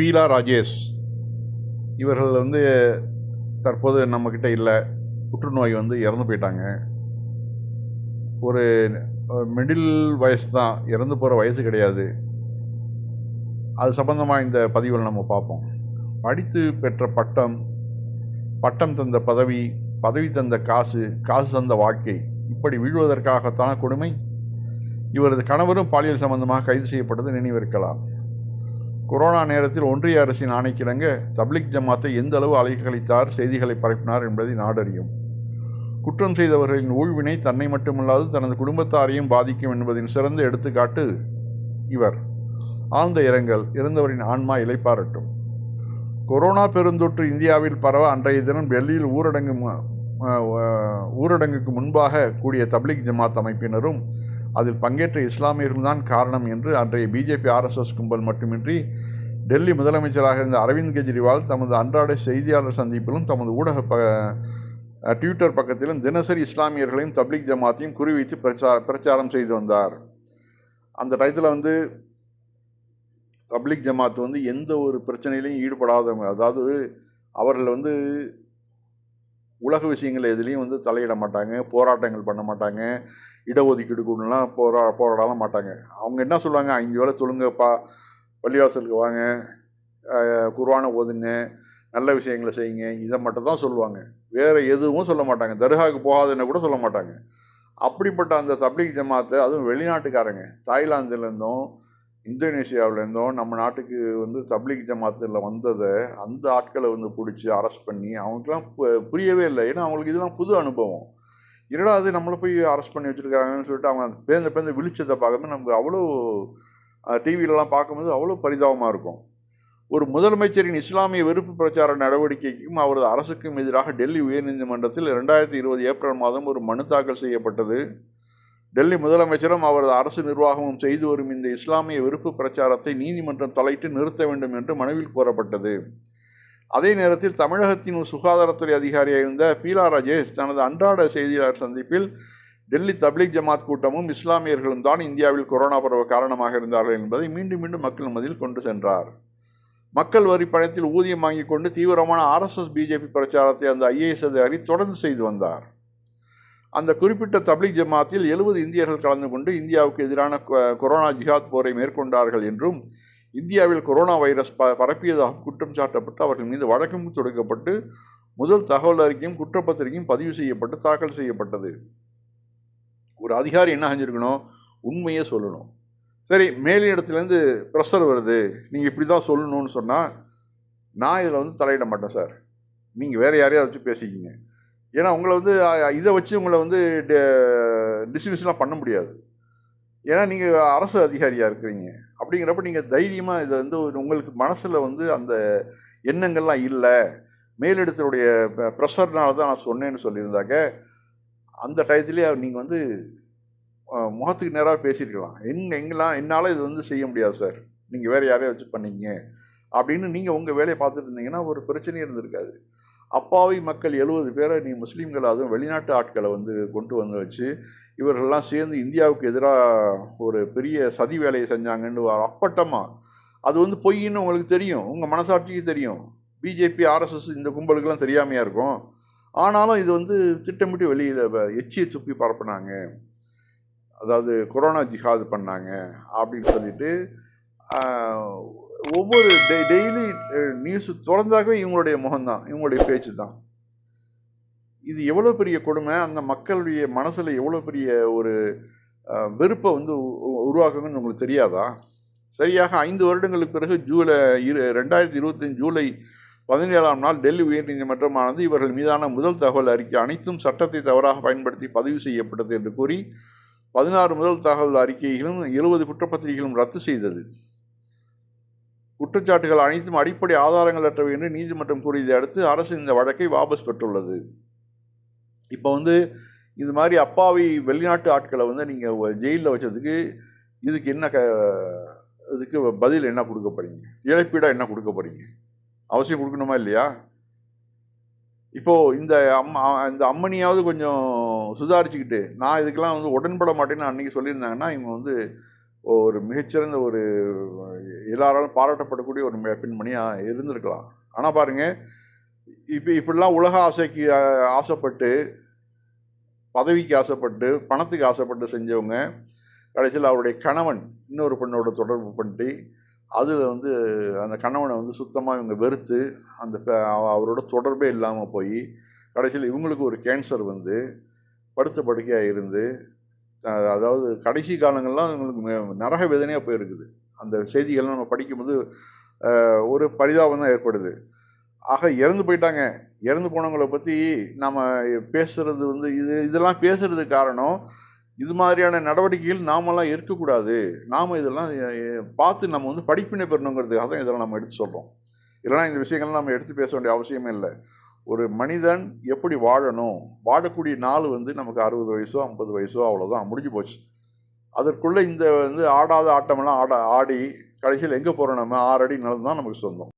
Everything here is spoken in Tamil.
பீலா ராஜேஷ். இவர்கள் வந்து தற்போது நம்மக்கிட்ட இல்லை. புற்றுநோய் வந்து இறந்து போயிட்டாங்க. ஒரு மிடில் வயசு தான். இறந்து போகிற வயசு கிடையாது. அது சம்பந்தமாக இந்த பதிவில் நம்ம பார்ப்போம். படித்து பெற்ற பட்டம் பட்டம் தந்த பதவி பதவி தந்த காசு காசு தந்த வாழ்க்கை. இப்படி வீழ்வதற்காகத்தான கொடுமை. இவரது கணவரும் பாலியல் சம்பந்தமாக கைது செய்யப்பட்டது நினைவிருக்கலாம். கொரோனா நேரத்தில் ஒன்றிய அரசின் ஆணைக்கிடங்க தப்லிக் ஜமாத்தை எந்த அளவு அலைகழித்தார் செய்திகளை பரப்பினார் என்பதை நாடறியும். குற்றம் செய்தவர்களின் ஊழ்வினை தன்னை மட்டுமல்லாது தனது குடும்பத்தாரையும் பாதிக்கும் என்பதின் சிறந்த எடுத்துக்காட்டு இவர். ஆழ்ந்த இரங்கல் இறந்தவரின் ஆன்மா இலைப்பாரட்டும் கொரோனா பெருந்தொற்று இந்தியாவில் பரவ அன்றைய தினம் டெல்லியில் ஊரடங்கு ஊரடங்குக்கு முன்பாக கூடிய தப்லிக் ஜமாத் அமைப்பினரும் அதில் பங்கேற்ற இஸ்லாமியர்கள்தான் காரணம் என்று அன்றைய பிஜேபி ஆர்எஸ்எஸ் கும்பல் மட்டுமின்றி டெல்லி முதலமைச்சராக இருந்த அரவிந்த் கெஜ்ரிவால் தமது அன்றாட செய்தியாளர் சந்திப்பிலும் தமது ஊடக ப ட்விட்டர் பக்கத்திலும் தினசரி இஸ்லாமியர்களையும் தப்லீக் ஜமாத்தையும் குறிவைத்து பிரச்சா பிரச்சாரம் செய்து வந்தார். அந்த டயத்தில் வந்து தப்லீக் ஜமாத் வந்து எந்த ஒரு பிரச்சனையிலையும் ஈடுபடாதவங்க. அதாவது அவர்கள் வந்து உலக விஷயங்கள் எதுலேயும் வந்து தலையிட மாட்டாங்க போராட்டங்கள் பண்ண மாட்டாங்க இடஒதுக்கீடு கூடலாம் போரா போராடலாம் மாட்டாங்க. அவங்க என்ன சொல்லுவாங்க? அஞ்சு வேளை தொழுங்கப்பா பள்ளிவாசலுக்கு வாங்க குர்வானை ஓதுங்க நல்ல விஷயங்களை செய்யுங்க இதை மட்டும் தான் சொல்லுவாங்க. வேறு எதுவும் சொல்ல மாட்டாங்க. தர்காவுக்கு போகாதுன்னு கூட சொல்ல மாட்டாங்க. அப்படிப்பட்ட அந்த தப்ளிக் ஜமாத்தை அதுவும் வெளிநாட்டுக்காரங்க. தாய்லாந்துலேருந்தும் இந்தோனேஷியாவிலேருந்தும் நம்ம நாட்டுக்கு வந்து தப்லீக் ஜமாத்தில் வந்ததை அந்த ஆட்களை வந்து பிடிச்சி அரெஸ்ட் பண்ணி அவங்களுக்குலாம் பு- புரியவே இல்லை. ஏன்னா அவங்களுக்கு இதெல்லாம் புது அனுபவம். என்னடா அது நம்மளை போய் அரெஸ்ட் பண்ணி வச்சுருக்காங்கன்னு சொல்லிட்டு அவங்க அந்த பேந்த விழிச்சதை பார்க்கும்போது நமக்கு அவ்வளோ டிவிலலாம் பார்க்கும்போது அவ்வளோ பரிதாபமாக இருக்கும். ஒரு முதலமைச்சரின் இஸ்லாமிய வெறுப்பு பிரச்சார நடவடிக்கைக்கும் அவரது அரசுக்கும் எதிராக டெல்லி உயர்நீதிமன்றத்தில் ரெண்டாயிரத்தி இருபது ஏப்ரல் மாதம் ஒரு மனு தாக்கல் செய்யப்பட்டது. டெல்லி முதலமைச்சரும் அவரது அரசு நிர்வாகமும் செய்து வரும் இந்த இஸ்லாமிய வெறுப்பு பிரச்சாரத்தை நீதிமன்றம் தலையிட்டு நிறுத்த வேண்டும் என்று மனுவில் கோரப்பட்டது அதே நேரத்தில் தமிழகத்தின் சுகாதாரத்துறை அதிகாரியாக இருந்த பீலா ராஜேஷ் தனது அன்றாட செய்தியாளர் சந்திப்பில் டெல்லி தப்லீக் ஜமாத் கூட்டமும் இஸ்லாமியர்களும் தான் இந்தியாவில் கொரோனா பரவ காரணமாக இருந்தார்கள் என்பதை மீண்டும் மீண்டும் மக்கள் மதியில் கொண்டு சென்றார். மக்கள் வரி பணத்தில் ஊதியம் வாங்கிக் கொண்டு தீவிரமான ஆர்எஸ்எஸ் பிஜேபி பிரச்சாரத்தை அந்த ஐஏஎஸ் அதிகாரி தொடர்ந்து செய்து வந்தார். அந்த குறிப்பிட்ட தப்லீக் ஜமாத்தில் எழுபது இந்தியர்கள் கலந்து கொண்டு இந்தியாவுக்கு எதிரான கொ- கொரோனா ஜிஹாத் போரை மேற்கொண்டார்கள் என்றும் இந்தியாவில் கொரோனா வைரஸ் ப பரப்பியதாக குற்றம் சாட்டப்பட்டு அவர்கள் மீது வழக்கும் தொடுக்கப்பட்டு முதல் தகவல் அறிக்கையும் குற்றப்பத்திரிகையும் பதிவு செய்யப்பட்டு தாக்கல் செய்யப்பட்டது. ஒரு அதிகாரி என்ன செஞ்சுருக்கணும்? உண்மையே சொல்லணும். சரி மேலிடத்துலேருந்து ப்ரெஷர் வருது. நீங்கள் இப்படி தான் சொல்லணும்னு சொன்னால் நான் இதில் வந்து தலையிட மாட்டேன் சார். நீங்கள் வேறு யாரையாவது வச்சு பேசிக்கிங்க. ஏன்னா உங்களை வந்து இதை வச்சு உங்களை வந்து டிஸ்மிஸ்லாம் பண்ண முடியாது. ஏன்னா நீங்கள் அரசு அதிகாரியாக இருக்கிறீங்க. அப்படிங்கிறப்ப நீங்கள் தைரியமாக இதை வந்து உங்களுக்கு மனசில் வந்து அந்த எண்ணங்கள்லாம் இல்லை. மேலிடத்தினுடைய ப்ரெஷர்னால தான் நான் சொன்னேன்னு சொல்லியிருந்தாக்க அந்த டயத்துலேயே நீங்கள் வந்து முகத்துக்கு நேராக பேசியிருக்கலாம். எங்க எங்கெல்லாம் என்னால் இது வந்து செய்ய முடியாது சார். நீங்கள் வேறு யாரையும் வச்சு பண்ணீங்க. அப்படின்னு நீங்கள் உங்கள் வேலையை பார்த்துட்டு இருந்தீங்கன்னா ஒரு பிரச்சனையும் இருந்திருக்காது. அப்பாவி மக்கள் எழுபது பேரை நீ முஸ்லீம்கள் அதுவும் வெளிநாட்டு ஆட்களை வந்து கொண்டு வந்து வச்சு இவர்கள்லாம் சேர்ந்து இந்தியாவுக்கு எதிராக ஒரு பெரிய சதி வேலையை செஞ்சாங்கன்னு அப்பட்டமாக அது வந்து பொய்ன்னு உங்களுக்கு தெரியும். உங்கள் மனசாட்சிக்கு தெரியும். பிஜேபி ஆர்எஸ்எஸ் இந்த கும்பலுக்கெல்லாம் தெரியாமையாக இருக்கும். ஆனாலும் இது வந்து திட்டமிட்டு வெளியில் எச்சியை துப்பி பரப்புனாங்க. அதாவது கொரோனா ஜிஹாது பண்ணாங்க அப்படின்னு சொல்லிட்டு ஒவ்வொரு டெ டெய்லி நியூஸ் தொடர்ந்தாகவே இவங்களுடைய முகம்தான் இவங்களுடைய பேச்சு தான் இது எவ்வளோ பெரிய கொடுமை அந்த மக்களுடைய மனசில் எவ்வளோ பெரிய ஒரு வெறுப்பை வந்து உருவாக்குங்கன்னு உங்களுக்கு தெரியாதா? சரியாக ஐந்து வருடங்களுக்கு பிறகு ஜூலை இரு ரெண்டாயிரத்தி இருபத்தஞ்சு ஜூலை பதினேழாம் நாள் டெல்லி உயர்நீதிமன்றமானது இவர்கள் மீதான முதல் தகவல் அறிக்கை அனைத்தும் சட்டத்தை தவறாக பயன்படுத்தி பதிவு செய்யப்பட்டது என்று கூறி பதினாறு முதல் தகவல் அறிக்கைகளும் எழுபது குற்றப்பத்திரிகைகளும் ரத்து செய்தது. குற்றச்சாட்டுகள் அனைத்தும் அடிப்படை ஆதாரங்களற்றவை என்று நீதிமன்றம் கூறியதை அடுத்து அரசு இந்த வழக்கை வாபஸ் பெற்றுள்ளது. இப்போ வந்து இது மாதிரி அப்பாவி வெளிநாட்டு ஆட்களை வந்து நீங்கள் ஜெயிலில் வச்சதுக்கு இதுக்கு என்ன க இதுக்கு பதில் என்ன கொடுக்க இழப்பீடாக என்ன கொடுக்க அவசியம் கொடுக்கணுமா இல்லையா? இப்போது இந்த அம்மா இந்த அம்மனியாவது கொஞ்சம் சுதாரிச்சுக்கிட்டு நான் இதுக்கெல்லாம் வந்து உடன்பட மாட்டேன்னு அன்றைக்கி சொல்லியிருந்தாங்கன்னா இவங்க வந்து ஒரு மிகச்சிறந்த ஒரு எல்லாராலும் பாராட்டப்படக்கூடிய ஒரு பெண்மணியாக இருந்திருக்கலாம். ஆனால் பாருங்கள் இப்போ இப்படிலாம் உலக ஆசைக்கு ஆசைப்பட்டு பதவிக்கு ஆசைப்பட்டு பணத்துக்கு ஆசைப்பட்டு செஞ்சவங்க கடைசியில் அவருடைய கணவன் இன்னொரு பெண்ணோட தொடர்பு பண்ணி அதில் வந்து அந்த கணவனை வந்து சுத்தமாக இவங்க வெறுத்து அந்த அவரோட தொடர்பே இல்லாமல் போய் கடைசியில் இவங்களுக்கு ஒரு கேன்சர் வந்து படுத்த படுக்கையாக இருந்து அதாவது கடைசி காலங்கள்லாம் எங்களுக்கு நரக வேதனையாக போயிருக்குது. அந்த செய்திகள்லாம் நம்ம படிக்கும்போது ஒரு பரிதாபம் தான் ஏற்படுது. ஆக இறந்து போயிட்டாங்க. இறந்து போனவங்கள பற்றி நம்ம பேசுகிறது வந்து இது இதெல்லாம் பேசுகிறதுக்கு காரணம் இது மாதிரியான நடவடிக்கைகள் நாமெல்லாம் இருக்கக்கூடாது நாம் இதெல்லாம் பார்த்து நம்ம வந்து படிப்பினை பெறணுங்கிறதுக்காக தான் இதெல்லாம் நம்ம எடுத்து சொல்கிறோம் இல்லைனா இந்த விஷயங்கள்லாம் நம்ம எடுத்து பேச வேண்டிய அவசியமே இல்லை. ஒரு மனிதன் எப்படி வாழணும்? வாழக்கூடிய நாள் வந்து நமக்கு அறுபது வயசோ ஐம்பது வயசோ அவ்வளோதான் முடிஞ்சு போச்சு. அதற்குள்ளே இந்த வந்து ஆடாத ஆட்டமெல்லாம் ஆட ஆடி கடைசியில் எங்கே போகிறோம் நம்ம? ஆறு அடி நிலம் தான் நமக்கு சொந்தம்.